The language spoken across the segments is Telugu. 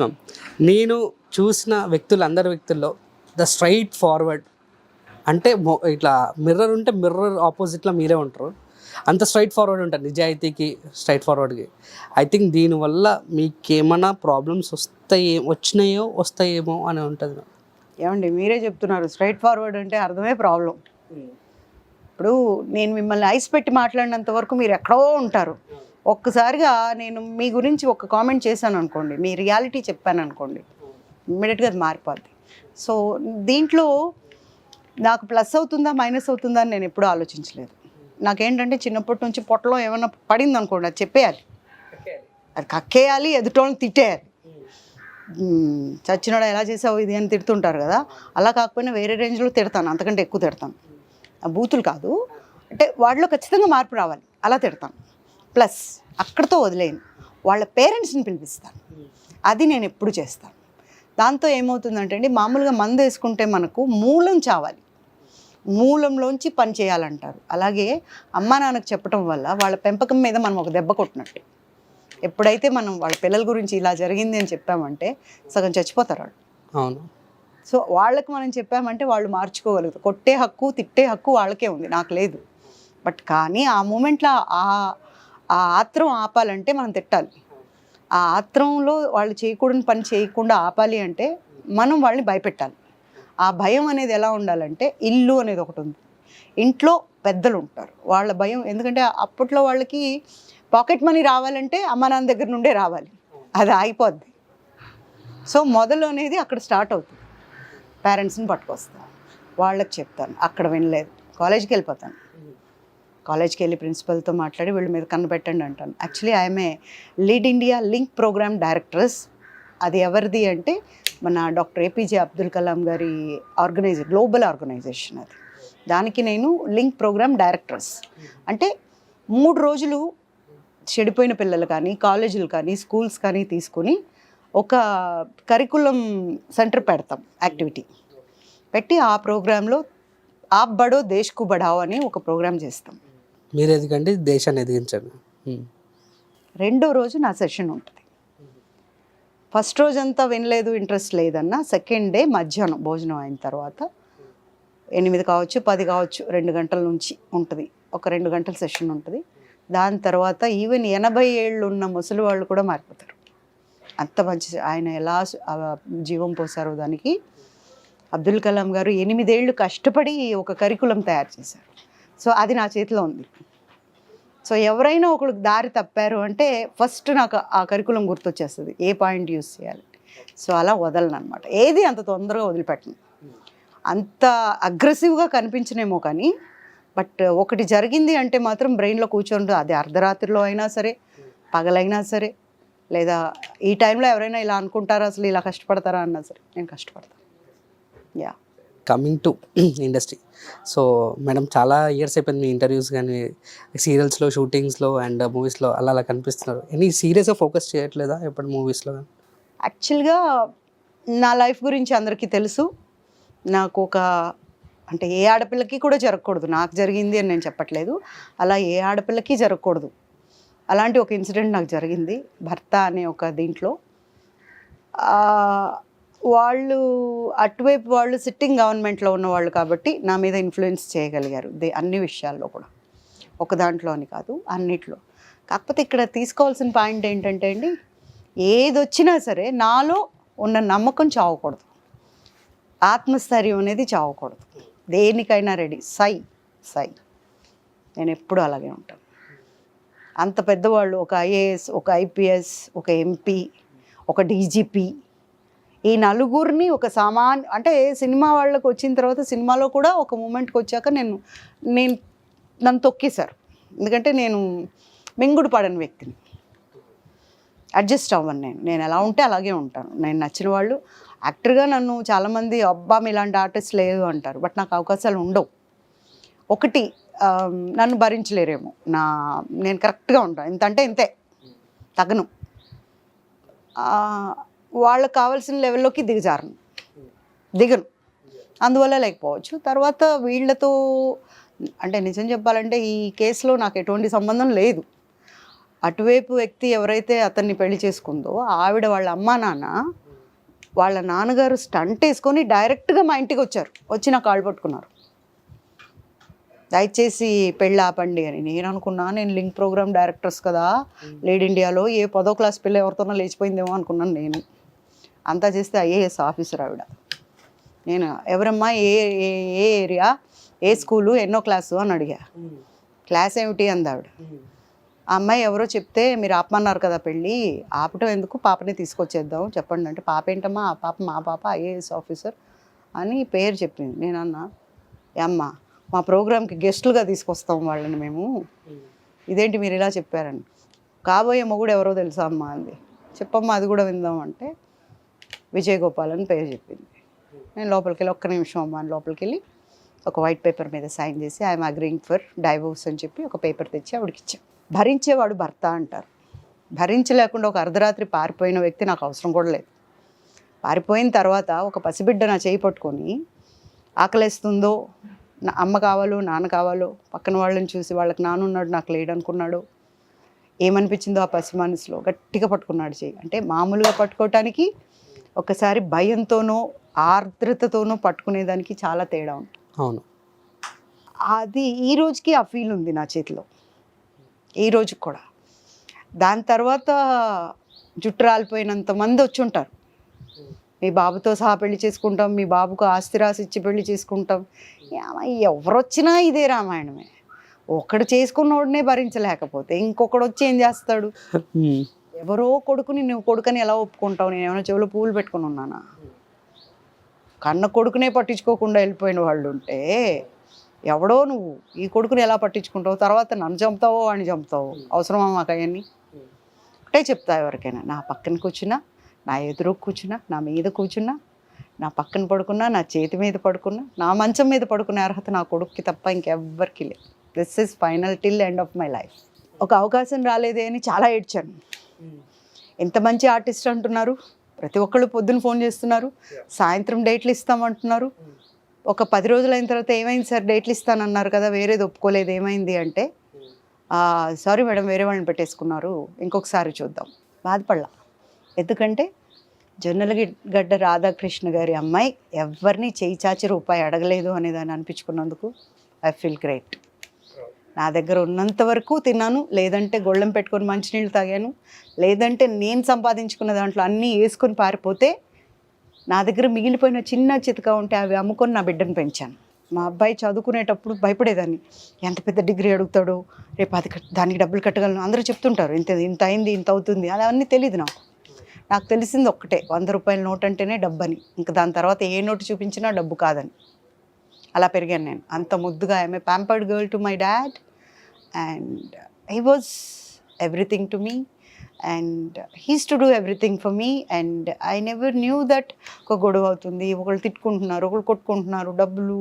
మ్యామ్ నేను చూసిన వ్యక్తులు అందరి వ్యక్తుల్లో ద స్ట్రైట్ ఫార్వర్డ్. అంటే ఇట్లా మిర్రర్ ఉంటే మిర్రర్ ఆపోజిట్లో మీరే ఉంటారు. అంత స్ట్రైట్ ఫార్వర్డ్ ఉంటారు. నిజాయితీకి స్ట్రైట్ ఫార్వర్డ్కి. ఐ థింక్ దీనివల్ల మీకు ఏమైనా ప్రాబ్లమ్స్ వస్తాయి వచ్చినాయో వస్తాయేమో అని ఉంటుంది ఏమండి మీరే చెప్తున్నారు. స్ట్రైట్ ఫార్వర్డ్ అంటే అర్థమే ప్రాబ్లం. ఇప్పుడు నేను మిమ్మల్ని ఐస్ పెట్టి మాట్లాడినంత వరకు మీరు ఎక్కడో ఉంటారు. ఒక్కసారిగా నేను మీ గురించి ఒక కామెంట్ చేశాను అనుకోండి మీ రియాలిటీ చెప్పాను అనుకోండి ఇమ్మీడియట్గా అది మారిపోద్ది. సో దీంట్లో నాకు ప్లస్ అవుతుందా మైనస్ అవుతుందా అని నేను ఎప్పుడూ ఆలోచించలేదు. నాకేంటంటే చిన్నప్పటి నుంచి పొట్టలో ఏమైనా పడింది అనుకోండి అది చెప్పేయాలి. అది కక్కేయాలి ఎదుటోళ్ళని తిట్టేయాలి. చచ్చినాడు ఎలా చేసావు ఇది అని తిడుతుంటారు కదా అలా కాకపోయినా వేరే రేంజ్లో తిడతాను అంతకంటే ఎక్కువ తిడతాను. ఆ బూతులు కాదు అంటే వాటిలో ఖచ్చితంగా మార్పు రావాలి అలా తిడతాను. ప్లస్ అక్కడితో వదిలేను వాళ్ళ పేరెంట్స్ని పిలిపిస్తాను. అది నేను ఎప్పుడు చేస్తాను. దాంతో ఏమవుతుందంటే అండి మామూలుగా మందు వేసుకుంటే మనకు మూలం చావాలి. మూలంలోంచి పని చేయాలంటారు. అలాగే అమ్మా నాన్నకు చెప్పడం వల్ల వాళ్ళ పెంపకం మీద మనం ఒక దెబ్బ కొట్టినట్టు. ఎప్పుడైతే మనం వాళ్ళ పిల్లల గురించి ఇలా జరిగింది అని చెప్పామంటే సగం చచ్చిపోతారు వాళ్ళు. అవును. సో వాళ్ళకి మనం చెప్పామంటే వాళ్ళు మార్చుకోగలుగుతారు. కొట్టే హక్కు తిట్టే హక్కు వాళ్ళకే ఉంది. నాకు లేదు. బట్ కానీ ఆ మూమెంట్లో ఆ ఆ ఆత్రం ఆపాలంటే మనం తిట్టాలి. ఆ ఆత్రంలో వాళ్ళు చేయకూడని పని చేయకుండా ఆపాలి అంటే మనం వాళ్ళని భయపెట్టాలి. ఆ భయం అనేది ఎలా ఉండాలంటే ఇల్లు అనేది ఒకటి ఉంది. ఇంట్లో పెద్దలు ఉంటారు. వాళ్ళ భయం ఎందుకంటే అప్పట్లో వాళ్ళకి పాకెట్ మనీ రావాలంటే అమ్మ నాన్న దగ్గర నుండే రావాలి. అది ఆగిపోద్ది. సో మొదలు అనేది అక్కడ స్టార్ట్ అవుతుంది. పేరెంట్స్ని పట్టుకొస్తాను. వాళ్ళకి చెప్తాను. అక్కడ వినలేదు. కాలేజీకి వెళ్ళిపోతాను. కాలేజ్కి వెళ్ళి ప్రిన్సిపల్తో మాట్లాడి వీళ్ళ మీద కనబెట్టండి అంటాను. Actually I'm lead India link program directors. అది ఎవరిది అంటే మన డాక్టర్ ఏపీజే అబ్దుల్ కలాం గారి ఆర్గనైజే గ్లోబల్ ఆర్గనైజేషన్ అది. దానికి నేను లింక్ ప్రోగ్రామ్ డైరెక్టర్స్. అంటే మూడు రోజులు చెడిపోయిన పిల్లలు కానీ కాలేజీలు కానీ స్కూల్స్ కానీ తీసుకొని ఒక కరికులం సెంటర్ పెడతాం యాక్టివిటీ. పెట్టి ఆ ప్రోగ్రాంలో ఆప్ బడో దేశ్కు బడావో అని ఒక ప్రోగ్రామ్ చేస్తాం. మీరు ఎదిగండి దేశాన్ని ఎదిగించండి. రెండో రోజు నా సెషన్ ఉంటుంది. ఫస్ట్ రోజంతా వినలేదు ఇంట్రెస్ట్ లేదన్నా సెకండ్ డే మధ్యాహ్నం భోజనం అయిన తర్వాత ఎనిమిది కావచ్చు పది కావచ్చు రెండు గంటల నుంచి ఉంటుంది. ఒక రెండు గంటల సెషన్ ఉంటుంది. దాని తర్వాత ఈవెన్ ఎనభై ఏళ్ళు ఉన్న ముసలి వాళ్ళు కూడా మారిపోతారు. అంత మంచి ఆయన ఎలా జీవం పోసారో దానికి అబ్దుల్ కలాం గారు ఎనిమిదేళ్ళు కష్టపడి ఒక కరికులం తయారు చేశారు. సో అది నా చేతిలో ఉంది. సో ఎవరైనా ఒకరు దారి తప్పారు అంటే ఫస్ట్ నాకు ఆ కరికులం గుర్తొచ్చేస్తుంది. ఏ పాయింట్ యూస్ చేయాలి? సో అలా వదలను అనమాట ఏది అంత తొందరగా వదిలిపెట్టను. అంత అగ్రెసివ్గా కనిపించనేమో కానీ బట్ ఒకటి జరిగింది అంటే మాత్రం బ్రెయిన్లో కూర్చోండు అది అర్ధరాత్రిలో అయినా సరే పగలైనా సరే లేదా ఈ టైంలో ఎవరైనా ఇలా అనుకుంటారా అసలు ఇలా కష్టపడతారా అన్నా సరే నేను కష్టపడతాను. Yeah. Coming to industry so madam చాలా ఇయర్స్ అయిపోయింది మీ ఇంటర్వ్యూస్ కానీ సీరియల్స్లో షూటింగ్స్లో అండ్ మూవీస్లో అలా అలా కనిపిస్తున్నారు. ఎనీ సీరియస్గా ఫోకస్ చేయట్లేదా ఎప్పుడు మూవీస్లో కానీ? యాక్చువల్గా నా లైఫ్ గురించి అందరికీ తెలుసు. నాకు ఒక అంటే ఏ ఆడపిల్లకి కూడా జరగకూడదు. నాకు జరిగింది అని నేను చెప్పట్లేదు. అలా ఏ ఆడపిల్లకి జరగకూడదు. అలాంటి ఒక ఇన్సిడెంట్ నాకు జరిగింది. భర్త అనే ఒక దీంట్లో. వాళ్ళు అటువైపు వాళ్ళు సిట్టింగ్ గవర్నమెంట్లో ఉన్నవాళ్ళు కాబట్టి నా మీద ఇన్ఫ్లుయెన్స్ చేయగలిగారు. దే అన్ని విషయాల్లో కూడా. ఒక దాంట్లో అని కాదు అన్నిట్లో. కాకపోతే ఇక్కడ తీసుకోవాల్సిన పాయింట్ ఏంటంటే అండి ఏది వచ్చినా సరే నాలో ఉన్న నమ్మకం చావకూడదు. ఆత్మస్థైర్యం అనేది చావకూడదు. దేనికైనా రెడీ సై సై. నేను ఎప్పుడూ అలాగే ఉంటాను. అంత పెద్దవాళ్ళు ఒక ఐఏఎస్ ఒక ఐపీఎస్ ఒక ఎంపీ ఒక డీజీపీ ఈ నలుగురిని ఒక సామాన్ అంటే సినిమా వాళ్ళకి వచ్చిన తర్వాత సినిమాలో కూడా ఒక మూమెంట్కి వచ్చాక నేను నేను నన్ను తొక్కేశారు. ఎందుకంటే నేను మింగుడు పడని వ్యక్తిని. అడ్జస్ట్ అవ్వను నేను. నేను ఎలా ఉంటే అలాగే ఉంటాను. నేను నచ్చిన వాళ్ళు. యాక్టర్గా నన్ను చాలామంది అబ్బా ఇలాంటి ఆర్టిస్ట్ లేదు అంటారు. బట్ నాకు అవకాశాలు ఉండవు. ఒకటి నన్ను భరించలేరేమో. నా నేను కరెక్ట్గా ఉంటాను ఇంత అంటే ఇంతే. తగను. వాళ్ళకి కావాల్సిన లెవెల్లోకి దిగజారను. దిగను. అందువల్ల లేకపోవచ్చు. తర్వాత వీళ్ళతో అంటే నిజం చెప్పాలంటే ఈ కేసులో నాకు ఎటువంటి సంబంధం లేదు. అటువైపు వ్యక్తి ఎవరైతే అతన్ని పెళ్ళి చేసుకుందో ఆవిడ వాళ్ళ అమ్మా నాన్న వాళ్ళ నాన్నగారు స్టంట్ వేసుకొని డైరెక్ట్గా మా ఇంటికి వచ్చారు. వచ్చి నా కాళ్ళు పట్టుకున్నారు. దయచేసి పెళ్ళి ఆపండి అని. నేను అనుకున్నా నేను లింక్ ప్రోగ్రామ్ డైరెక్టర్స్ కదా. లీడ్ ఇండియాలో ఏ పదో క్లాస్ పిల్ల ఎవరితోనో లేచిపోయిందేమో అనుకున్నాను నేను. అంతా చేస్తే ఐఏఎస్ ఆఫీసర్ ఆవిడ. నేను ఎవరమ్మా ఏ ఏ ఏ ఏరియా? ఏ స్కూలు? ఎన్నో క్లాసు? అని అడిగా. క్లాస్ ఏమిటి? అంది ఆవిడ. ఆ అమ్మాయి ఎవరో చెప్తే మీరు ఆపమన్నారు కదా పెళ్ళి ఆపటం ఎందుకు? పాపని తీసుకొచ్చేద్దాం చెప్పండి. అంటే పాప ఏంటమ్మా? ఆ పాప మా పాప ఐఏఎస్ ఆఫీసర్ అని పేరు చెప్పింది. నేను అన్నా అమ్మ మా ప్రోగ్రామ్కి గెస్టులుగా తీసుకొస్తాం వాళ్ళని మేము. ఇదేంటి మీరు ఇలా చెప్పారని? కాబోయే మొగుడు ఎవరో తెలుసా అమ్మా అంది. చెప్పమ్మా అది కూడా విందాం అంటే విజయ్ గోపాల్ అని పేరు చెప్పింది. నేను లోపలికి వెళ్ళి ఒక్క నిమిషం అమ్మ అని లోపలికి వెళ్ళి ఒక వైట్ పేపర్ మీద సైన్ చేసి ఐఎమ్ అగ్రింగ్ ఫర్ డైవోర్స్ అని చెప్పి ఒక పేపర్ తెచ్చి ఆవిడకిచ్చా భరించేవాడు భర్త అంటారు. భరించలేకుండా ఒక అర్ధరాత్రి పారిపోయిన వ్యక్తి నాకు అవసరం కూడా లేదు. పారిపోయిన తర్వాత ఒక పసిబిడ్డ నా చేయి పట్టుకొని ఆకలేస్తుందో నా అమ్మ కావాలో నాన్న కావాలో పక్కన వాళ్ళని చూసి వాళ్ళకి నానున్నాడు నాకు లేడు అనుకున్నాడు ఏమనిపించిందో ఆ పసి మనసులో గట్టిగా పట్టుకున్నాడు చేయి. అంటే మామూలుగా పట్టుకోవటానికి ఒకసారి భయంతోనో ఆర్ద్రతతోనో పట్టుకునేదానికి చాలా తేడా ఉంటుంది. అవును. అది ఈ రోజుకి ఆ ఫీల్ ఉంది నా చేతిలో. ఈ రోజు కూడా. దాని తర్వాత జుట్టు రాలిపోయినంత మంది వచ్చి ఉంటారు. మీ బాబుతో సహా పెళ్ళి చేసుకుంటాం మీ బాబుకు ఆస్తి రాసి ఇచ్చి పెళ్ళి చేసుకుంటాం. ఏమ, ఎవరు వచ్చినా ఇదే రామాయణమే. ఒకడు చేసుకున్నోడనే భరించలేకపోతే ఇంకొకడు వచ్చి ఏం చేస్తాడు. ఎవరో కొడుకుని నువ్వు కొడుకుని ఎలా ఒప్పుకుంటావు? నేను ఏమైనా చెవిలో పువ్వులు పెట్టుకుని ఉన్నానా? కన్న కొడుకునే పట్టించుకోకుండా వెళ్ళిపోయిన వాళ్ళు ఉంటే ఎవడో నువ్వు ఈ కొడుకుని ఎలా పట్టించుకుంటావు? తర్వాత నన్ను చంపుతావో వాడిని చంపుతావు? అవసరమా మాకు అవన్నీ? ఒకటే చెప్తా ఎవరికైనా నా పక్కన కూర్చున్నా నా ఎదురు కూర్చున్నా నా మీద కూర్చున్నా నా పక్కన పడుకున్నా నా చేతి మీద పడుకున్నా నా మంచం మీద పడుకునే అర్హత నా కొడుక్కి తప్ప ఇంకెవ్వరికి లేదు. This is final till end of my life ఒక అవకాశం రాలేదే అని చాలా ఏడ్చాను. ఎంత మంచి ఆర్టిస్ట్ అంటున్నారు. ప్రతి ఒక్కళ్ళు పొద్దున ఫోన్ చేస్తున్నారు. సాయంత్రం డేట్లు ఇస్తామంటున్నారు ఒక పది రోజులు అయిన తర్వాత ఏమైంది సార్? డేట్లు ఇస్తానన్నారు కదా వేరేది ఒప్పుకోలేదు. ఏమైంది అంటే సారీ మేడం వేరే వాళ్ళని పెట్టేసుకున్నారు. ఇంకొకసారి చూద్దాం. బాధపడలా. ఎందుకంటే జొన్నలగి గడ్డ రాధాకృష్ణ గారి అమ్మాయి ఎవరిని చేయి చాచి రూపాయి అడగలేదు అనేదాన్ని అనిపించుకున్నందుకు ఐ ఫీల్ గ్రేట్. నా దగ్గర ఉన్నంత వరకు తిన్నాను. లేదంటే గొళ్ళెం పెట్టుకొని మంచినీళ్ళు తాగాను. లేదంటే నేను సంపాదించుకున్న దాంట్లో అన్నీ వేసుకొని పారిపోతే నా దగ్గర మిగిలిపోయిన చిన్న చితక ఉంటే అవి అమ్ముకొని నా బిడ్డను పెంచాను. మా అబ్బాయి చదువుకునేటప్పుడు భయపడేదాన్ని. ఎంత పెద్ద డిగ్రీ అడుగుతాడో రేపు అది దానికి డబ్బులు కట్టగలను. అందరూ చెప్తుంటారు ఇంత ఇంత అయింది ఇంత అవుతుంది అది అవన్నీ తెలియదు నాకు. నాకు తెలిసింది ఒక్కటే వంద రూపాయల నోట్ అంటేనే డబ్బు అని ఇంకా దాని తర్వాత ఏ నోటు చూపించినా డబ్బు కాదని. అలా పెరిగాను నేను. అంత ముద్దుగా I'm a pampered girl to my dad. And he was everything to me and he's to do everything for me and I never knew that ఒక గొడవ అవుతుంది. ఒకళ్ళు తిట్టుకుంటున్నారు ఒకళ్ళు కొట్టుకుంటున్నారు. డబ్బులు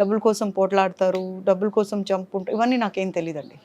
డబ్బుల కోసం పోట్లాడతారు డబ్బుల కోసం చంపుకుంటారు ఇవన్నీ నాకేం తెలియదండి